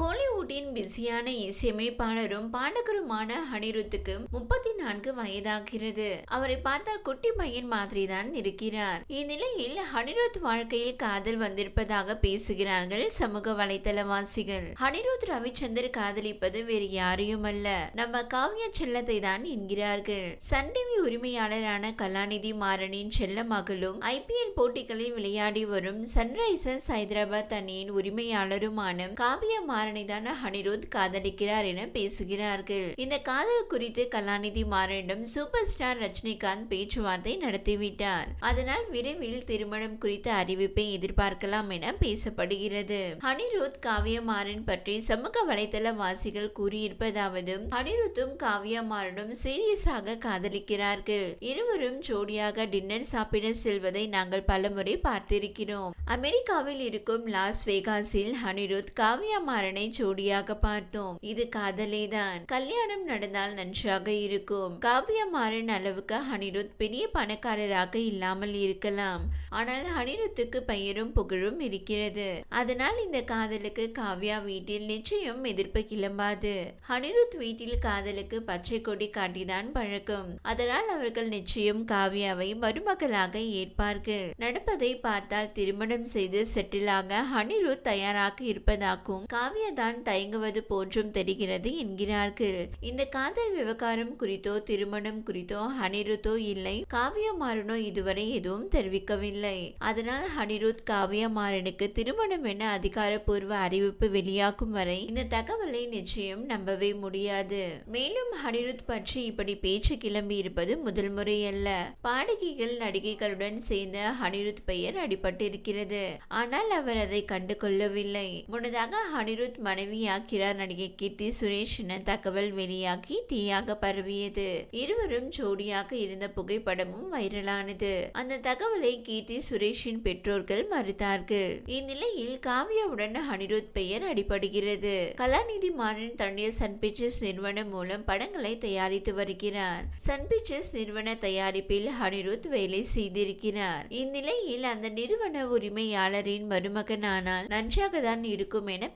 கோலிவுட்டின் பிஸியான இசையமைப்பாளரும் பாடகருமான அனிருத்துக்கு முப்பத்தி நான்கு வயதாகிறது. அவரை பார்த்தால் குட்டி பையன் மாதிரி தான் இருக்கிறார். இந்நிலையில் அனிருத் வாழ்க்கையில் காதல் வந்திருப்பதாக பேசுகிறார்கள் சமூக வலைதளவாசிகள் அனிருத் ரவிச்சந்தர் காதலிப்பது வேறு யாரையும் அல்ல நம்ம காவிய செல்லத்தை தான் என்கிறார்கள். சன் டிவி உரிமையாளரான கலாநிதி மாறனின் செல்ல மகளும் ஐபிஎல் போட்டிகளில் விளையாடி வரும் சன்ரைசர்ஸ் ஹைதராபாத் அணியின் உரிமையாளருமான காவிய மாறன் தான் அனிருத் காதலிக்கிறார் என பேசுகிறார்கள். இந்த காதல் குறித்து கலாநிதி மாறனிடம் சூப்பர் ஸ்டார் ரஜினிகாந்த் பேச்சுவார்த்தை நடத்திவிட்டார். அதனால் விரைவில் திருமணம் குறித்த அறிவிப்பை எதிர்பார்க்கலாம் என பேசப்படுகிறது. அனிருத் காவிய மாறன் பற்றி சமூக வலைதள வாசிகள் கூறியிருப்பதாவது அனிருத்தும் காவியா மாறனும் சீரியஸாக காதலிக்கிறார்கள். இருவரும் ஜோடியாக டின்னர் சாப்பிட செல்வதை நாங்கள் பலமுறை பார்த்திருக்கிறோம். அமெரிக்காவில் இருக்கும் லாஸ் வேகாஸில் அனிருத் காவியா மாறனை ஜோடியாக பார்த்தோம். இது காதலேதான். கல்யாணம் நடந்தால் நன்றாக இருக்கும். காவியா மாறன் அளவுக்கு ஹனிருத் பெரிய பணக்காரராக இல்லாமல் இருக்கலாம். ஆனால் ஹனிருத்துக்கு பெயரும் புகழும் இருக்கிறது. அதனால் இந்த காதலுக்கு காவ்யா வீட்டில் நிச்சயம் எதிர்ப்பு கிளம்பாது. ஹனிருத் வீட்டில் காதலுக்கு பச்சை கொடி காட்டிதான் பழக்கம். அதனால் அவர்கள் நிச்சயம் காவ்யாவை மருமகளாக ஏற்பார்கள். நடப்பதை பார்த்தால் திருமணம் செய்து செட்டிலாக ஹனிருத் தயாராக இருப்பதாகவும் காவ்யா தான் தயங்குவது போன்றும் தெரிகிறது என்கிறார்கள். இந்த காதல் விவகாரம் குறித்தோ திருமணம் குறித்தோ ஹனிருத்தோ இல்லை. காவியமாறனோ இதுவரை எதுவும் தெரிவிக்கவில்லை. அதனால் ஹனிருத் காவியமாறனுக்கு திருமணம் என அதிகாரப்பூர்வ அறிவிப்பு வெளியாகும் வரை இந்த தகவலை நிச்சயம் நம்பவே முடியாது. மேலும் ஹனிருத் பற்றி இப்படி பேச்சு கிளம்பி இருப்பது முதல் முறை அல்ல பாடகிகள் நடிகைகளுடன் சேர்ந்த ஹனிருத் பெயர் அடிபட்டிருக்கிறது. ஆனால் அவர் அதை கண்டு கொள்ளவில்லை முன்னதாக ஹனிருத் அனிருத் மனைவியாக்கிறார் நடிகை கீர்த்தி சுரேஷ் என தகவல் வெளியாகி தீயாக பரவியது. இருவரும் ஜோடியாக இருந்த புகைப்படமும் வைரலானது. அந்த தகவலை கீர்த்தி சுரேஷின் பெற்றோர்கள் மறுத்தார்கள். இந்நிலையில் காவியாவுடன் அனிருத் பெயர் அடிபடுகிறது. கலாநிதி மாறன் தன்னுடைய சன் பிக்சர்ஸ் நிறுவனம் மூலம் படங்களை தயாரித்து வருகிறார். சன் பிக்சர்ஸ் நிறுவன தயாரிப்பில் அனிருத் வேலை செய்திருக்கிறார். இந்நிலையில் அந்த நிறுவன உரிமையாளரின் மருமகனானால் நன்றாக தான் இருக்கும் என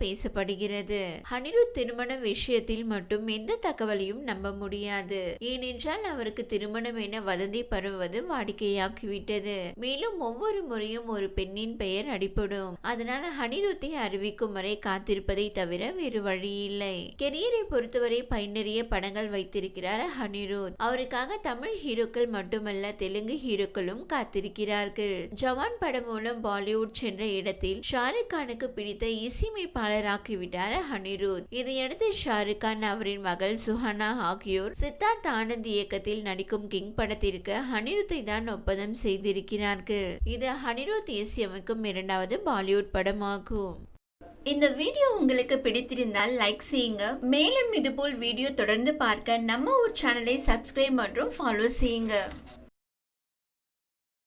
கூறப்படுகிறது அனிருத் திருமணம் விஷயத்தில் மட்டும் எந்த தகவலையும் நம்ப முடியாது. ஏனென்றால் அவருக்கு திருமணம் என வதந்தி பரவுவது வாடிக்கையாக்கிவிட்டது மேலும் ஒவ்வொரு முறையும் ஒரு பெண்ணின் பெயர் அடிபடும். அதனால் அனிருத்தை அறிவிக்கும் வரை காத்திருப்பதை தவிர வேறு வழி இல்லை கெரியரை பொறுத்தவரை பயனறிய படங்கள் வைத்திருக்கிறார் அனிருத். அவருக்காக தமிழ் ஹீரோக்கள் மட்டுமல்ல தெலுங்கு ஹீரோக்களும் காத்திருக்கிறார்கள். ஜவான் படம் மூலம் பாலிவுட் சென்ற இடத்தில் ஷாருக் கானுக்கு பிடித்த இசையமைப்பாளராக்கி இசையமைப்பாளராக்கிவிட்டார் அனிருத். இதையடுத்து ஷாருக் கான் அவரின் மகள் சுஹானா ஆகியோர் சித்தார்த் ஆனந்த் இயக்கத்தில் நடிக்கும் கிங் படத்திற்கு அனிருத்தை தான் ஒப்பந்தம் செய்திருக்கிறார்கள். இது அனிருத் இசையமைக்கும் இரண்டாவது பாலிவுட் படமாகும். இந்த வீடியோ உங்களுக்கு பிடித்திருந்தால் லைக் செய்யுங்க. மேலும் இதுபோல் வீடியோ தொடர்ந்து பார்க்க நம்ம ஒரு சேனலை சப்ஸ்கிரைப் மற்றும் ஃபாலோ செய்யுங்க.